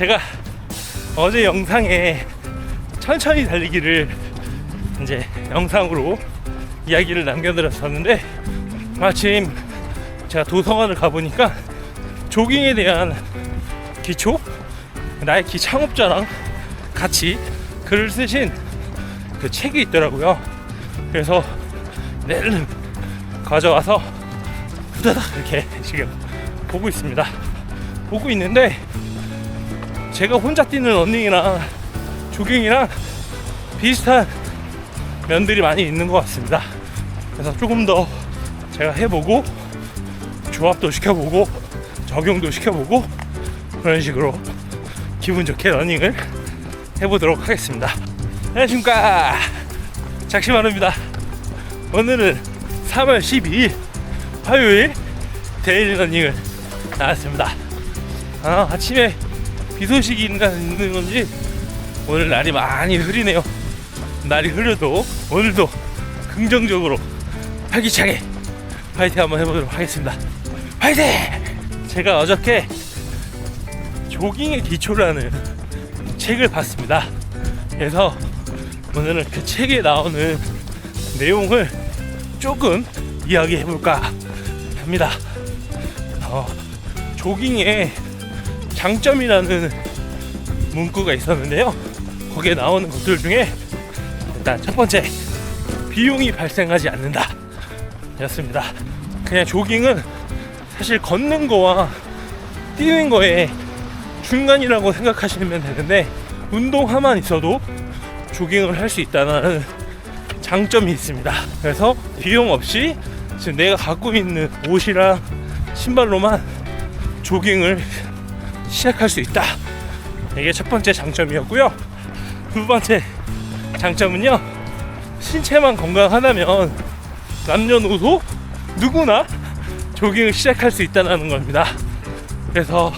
제가 어제 영상에 천천히 달리기를 이제 영상으로 이야기를 남겨드렸었는데 마침 제가 도서관을 가보니까 조깅에 대한 기초 나이키 창업자랑 같이 글을 쓰신 그 책이 있더라고요. 그래서 내일은 가져와서 후다닥 이렇게 지금 보고 있습니다. 보고 있는데 제가 혼자 뛰는 러닝이랑 조깅이랑 비슷한 면들이 많이 있는 것 같습니다. 그래서 조금 더 제가 해보고 조합도 시켜보고 적용도 시켜보고 그런 식으로 기분 좋게 러닝을 해보도록 하겠습니다. 안녕하십니까 작심하루입니다. 오늘은 3월 12일 화요일 데일리 러닝을 나왔습니다. 아, 아침에 비 소식이 있는 건지 오늘 날이 많이 흐리네요. 날이 흐려도 오늘도 긍정적으로 활기차게 파이팅 한번 해보도록 하겠습니다. 파이팅! 제가 어저께 조깅의 기초라는 책을 봤습니다. 그래서 오늘은 그 책에 나오는 내용을 조금 이야기해 볼까 합니다. 어, 조깅의 장점이라는 문구가 있었는데요. 거기에 나오는 것들 중에 일단 첫 번째 비용이 발생하지 않는다 였습니다. 그냥 조깅은 사실 걷는 거와 뛰는 거에 중간이라고 생각하시면 되는데 운동화만 있어도 조깅을 할 수 있다는 장점이 있습니다. 그래서 비용 없이 지금 내가 갖고 있는 옷이랑 신발로만 조깅을 시작할 수 있다. 이게 첫 번째 장점이었고요. 두 번째 장점은요. 신체만 건강하다면 남녀노소 누구나 조깅을 시작할 수 있다는 겁니다. 그래서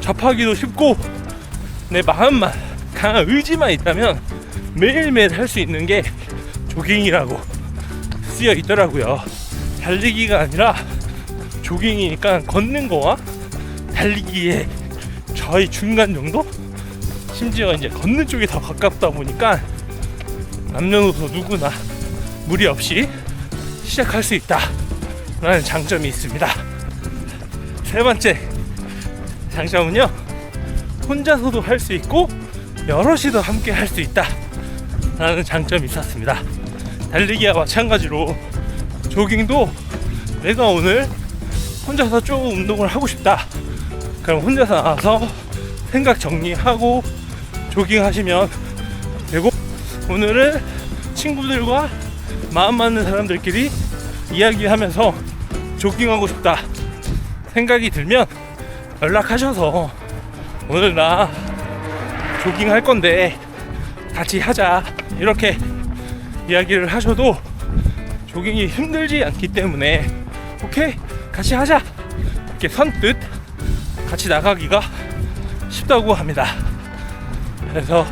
접하기도 쉽고 내 마음만 강한 의지만 있다면 매일매일 할 수 있는 게 조깅이라고 쓰여 있더라고요. 달리기가 아니라 조깅이니까 걷는 거와 달리기의 저희 중간 정도? 심지어 이제 걷는 쪽이 더 가깝다 보니까 남녀노소 누구나 무리 없이 시작할 수 있다. 라는 장점이 있습니다. 세 번째 장점은요, 혼자서도 할 수 있고, 여럿이도 함께 할 수 있다. 라는 장점이 있었습니다. 달리기와 마찬가지로 조깅도 내가 오늘 혼자서 조금 운동을 하고 싶다. 그럼 혼자서 나와서 생각 정리하고 조깅하시면 되고 오늘은 친구들과 마음 맞는 사람들끼리 이야기하면서 조깅하고 싶다 생각이 들면 연락하셔서 오늘 나 조깅할 건데 같이 하자 이렇게 이야기를 하셔도 조깅이 힘들지 않기 때문에 오케이 같이 하자. 이렇게 선뜻 같이 나가기가 쉽다고 합니다. 그래서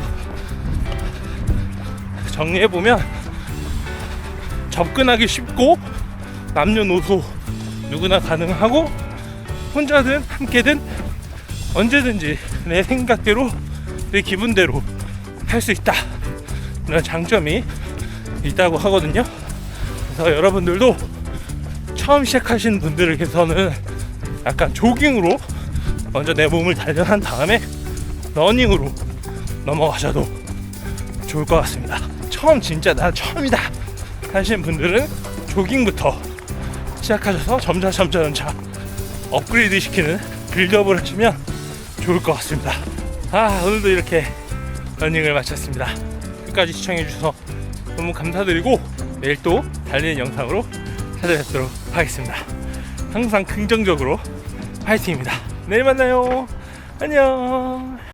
정리해 보면 접근하기 쉽고 남녀노소 누구나 가능하고 혼자든 함께든 언제든지 내 생각대로 내 기분대로 할 수 있다 이런 장점이 있다고 하거든요 그래서 여러분들도 처음 시작하시는 분들을 위해서는 약간 조깅으로 먼저 내 몸을 단련한 다음에 러닝으로 넘어가셔도 좋을 것 같습니다 처음 진짜 나 처음이다 하시는 분들은 조깅부터 시작하셔서 점차 점차 점차 업그레이드 시키는 빌드업을 하시면 좋을 것 같습니다. 아 오늘도 이렇게 러닝을 마쳤습니다. 끝까지 시청해 주셔서 너무 감사드리고 내일 또 달리는 영상으로 찾아뵙도록 하겠습니다. 항상 긍정적으로 파이팅입니다. 내일 만나요. 안녕.